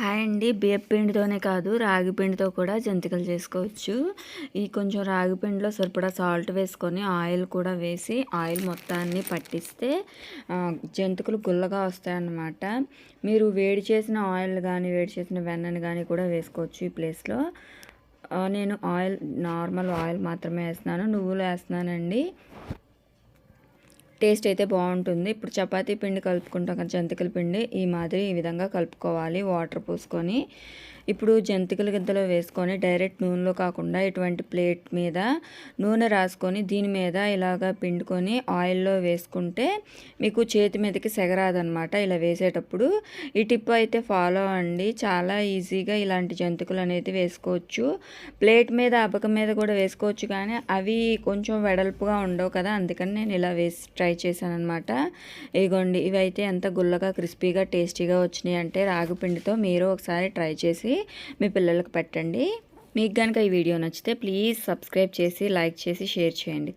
Hi అండి. బియ్యం పిండితోనే కాదు రాగి పిండితో కూడా జంతికలు చేసుకోవచ్చు. ఈ కొంచెం రాగి పిండిలో సరిపడా సాల్ట్ వేసుకొని ఆయిల్ కూడా వేసి ఆయిల్ మొత్తాన్ని పట్టిస్తే జంతికలు గుల్లగా వస్తాయన్నమాట. మీరు వేడి చేసిన ఆయిల్ కానీ వేడి చేసిన వెన్నను కానీ కూడా వేసుకోవచ్చు ఈ ప్లేస్లో నేను ఆయిల్ నార్మల్ ఆయిల్ మాత్రమే వేస్తున్నాను. నువ్వులు వేస్తున్నానండి. టేస్ట్ అయితే బాగుంటుంది. ఇప్పుడు చపాతీ పిండి కలుపుకుంటాం కదా జంతికల పిండి. ఈ మాదిరి ఈ విధంగా కలుపుకోవాలి వాటర్ పోసుకొని. ఇప్పుడు జంతికల గిద్దలో వేసుకొని డైరెక్ట్ నూనెలో కాకుండా ఇటువంటి ప్లేట్ మీద నూనె రాసుకొని దీని మీద ఇలాగ పిండుకొని ఆయిల్లో వేసుకుంటే మీకు చేతి మీదకి సెగరాదనమాట ఇలా వేసేటప్పుడు. ఈ టిప్ అయితే ఫాలో అండి చాలా ఈజీగా ఇలాంటి జంతికలు అనేది వేసుకోవచ్చు. ప్లేట్ మీద అబక మీద కూడా వేసుకోవచ్చు కానీ అవి కొంచెం వెడల్పుగా ఉండవు కదా అందుకని నేను ఇలా వేసి ట్రై చేశాను అనమాట ఇగోండి ఇవైతే ఎంత గుల్లగా క్రిస్పీగా టేస్టీగా వచ్చినాయి అంటే రాగి పిండితో మీరు ఒకసారి ట్రై చేసి మీ పిల్లలకు పెట్టండి. మీకు కనుక ఈ వీడియో నచ్చితే ప్లీజ్ సబ్స్క్రైబ్ చేసి లైక్ చేసి షేర్ చేయండి.